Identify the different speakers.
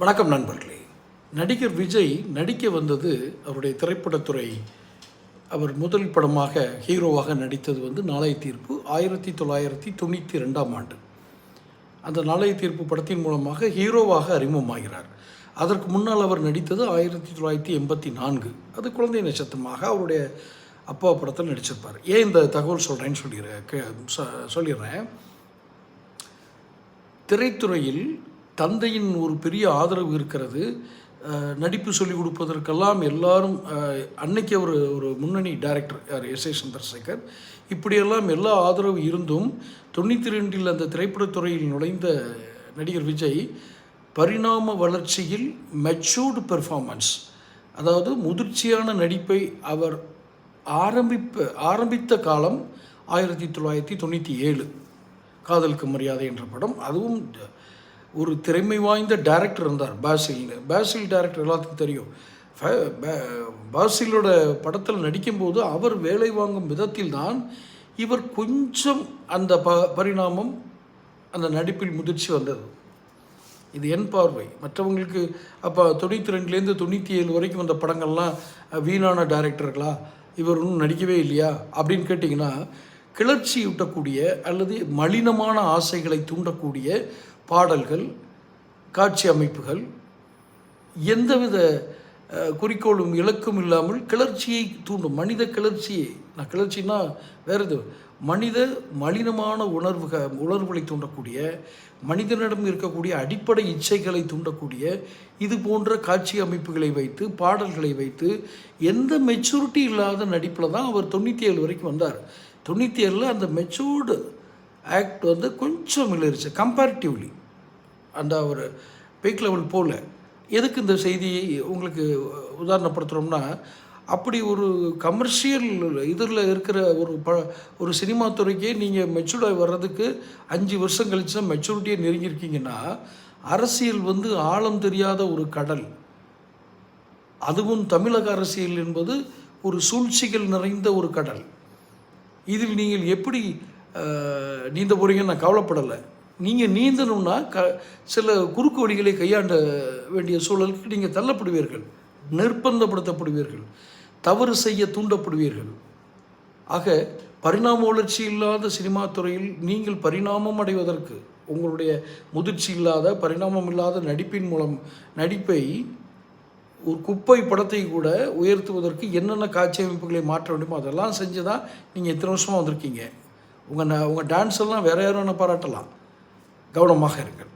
Speaker 1: வணக்கம் நண்பர்களே. நடிகர் விஜய் நடிக்க வந்தது அவருடைய திரைப்படத்துறை. அவர் முதல் படமாக ஹீரோவாக நடித்தது வந்து நாளைய தீர்ப்பு ஆயிரத்தி தொள்ளாயிரத்தி தொண்ணூற்றி ரெண்டாம் ஆண்டு. அந்த நாளைய தீர்ப்பு படத்தின் மூலமாக ஹீரோவாக அறிமுகமாகிறார். அதற்கு முன்னால் அவர் நடித்தது ஆயிரத்தி தொள்ளாயிரத்தி எண்பத்தி நான்கு அது குழந்தை நட்சத்திரமாக அவருடைய அப்பா படத்தில் நடிச்சிருப்பார். ஏன் இந்த தகவல் சொல்கிறேன்னு சொல்லிடுறேன் சொல்லிடுறேன். திரைத்துறையில் தந்தையின் ஒரு பெரிய ஆதரவு இருக்கிறது. நடிப்பு சொல்லிக் கொடுப்பதற்கெல்லாம் எல்லாரும் அன்னைக்கு ஒரு ஒரு முன்னணி டைரக்டர் யார்? எஸ். ஏ. சந்திரசேகர். இப்படியெல்லாம் எல்லா ஆதரவு இருந்தும் தொண்ணூற்றி ரெண்டில் அந்த திரைப்படத்துறையில் நுழைந்த நடிகர் விஜய் பரிணாம வளர்ச்சியில் மெச்சூர்டு பெர்ஃபார்மன்ஸ் அதாவது முதிர்ச்சியான நடிப்பை அவர் ஆரம்பிப்ப ஆரம்பித்த காலம் ஆயிரத்தி தொள்ளாயிரத்தி தொண்ணூற்றி ஏழு. காதலுக்கு மரியாதை என்ற படம். அதுவும் ஒரு திறமை வாய்ந்த டைரக்டர் இருந்தார் பாசில்னு பாசில் டைரக்டர் எல்லாத்துக்கும் தெரியும். பாசிலோட படத்தில் நடிக்கும்போது அவர் வேலை வாங்கும் விதத்தில் தான் இவர் கொஞ்சம் அந்த ப பரிணாமம் அந்த நடிப்பில் முதிர்ச்சி வந்தது. இது என் பார்வை. மற்றவங்களுக்கு அப்போ தொண்ணூற்றி ரெண்டுலேருந்து தொண்ணூற்றி ஏழு வரைக்கும் வந்த படங்கள்லாம் வீணான டைரக்டர்களா இவர் இன்னும் நடிக்கவே இல்லையா? அப்படின்னு கேட்டிங்கன்னா கிளர்ச்சி ஊட்டக்கூடிய அல்லது மலினமான ஆசைகளை தூண்டக்கூடிய பாடல்கள் காட்சி அமைப்புகள் எந்தவித குறிக்கோளும் இலக்கும் இல்லாமல் கிளர்ச்சியை தூண்டும் மனித கிளர்ச்சியை நான் கிளர்ச்சின்னா வேறு எது மனித மலினமான உணர்வுக உணர்வுகளை தூண்டக்கூடிய மனிதனிடம் இருக்கக்கூடிய அடிப்படை இச்சைகளை தூண்டக்கூடிய இது போன்ற காட்சி அமைப்புகளை வைத்து பாடல்களை வைத்து எந்த மெச்சூரிட்டி இல்லாத நடிப்பில் தான் அவர் தொண்ணூற்றி ஏழு வரைக்கும் வந்தார். தொண்ணூற்றி ஏழில் அந்த மெச்சூர்டு ஆக்ட் வந்து கொஞ்சம் இழுச்சு கம்பேரிட்டிவ்லி அந்த ஒரு பீக் லெவல் போல். எதுக்கு இந்த செய்தியை உங்களுக்கு உதாரணப்படுத்துகிறோம்னா அப்படி ஒரு கமர்ஷியல் இதில் இருக்கிற ஒரு ப ஒரு சினிமா துறைக்கே நீங்கள் மெச்சூர்டாக வர்றதுக்கு அஞ்சு வருஷம் கழிச்சு தான் மெச்சூரிட்டியை நெருங்கியிருக்கீங்கன்னா அரசியல் வந்து ஆழம் தெரியாத ஒரு கடல். அதுவும் தமிழக அரசியல் என்பது ஒரு சூழ்ச்சிகள் நிறைந்த ஒரு கடல். இதில் நீங்கள் எப்படி நீந்த போகிறீங்கன்னு நான் கவலைப்படலை. நீங்கள் நீந்தணும்னா க சில குறுக்கு வழிகளை கையாண்ட வேண்டிய சூழலுக்கு நீங்கள் தள்ளப்படுவீர்கள். நிர்பந்தப்படுத்தப்படுவீர்கள். தவறு செய்ய தூண்டப்படுவீர்கள். ஆக பரிணாம வளர்ச்சி இல்லாத சினிமா துறையில் நீங்கள் பரிணாமம் அடைவதற்கு உங்களுடைய முதிர்ச்சி இல்லாத பரிணாமம் இல்லாத நடிப்பின் மூலம் நடிப்பை ஒரு குப்பை படத்தை கூட உயர்த்துவதற்கு என்னென்ன காட்சி அமைப்புகளை மாற்ற வேண்டுமோ அதெல்லாம் செஞ்சு தான் நீங்கள் இத்தனை வருஷமாக வந்திருக்கீங்க. உங்கள் உங்கள் டான்ஸ் எல்லாம் வேற யாரும் என்ன பாராட்டலாம். கவனமாக இருங்கள்.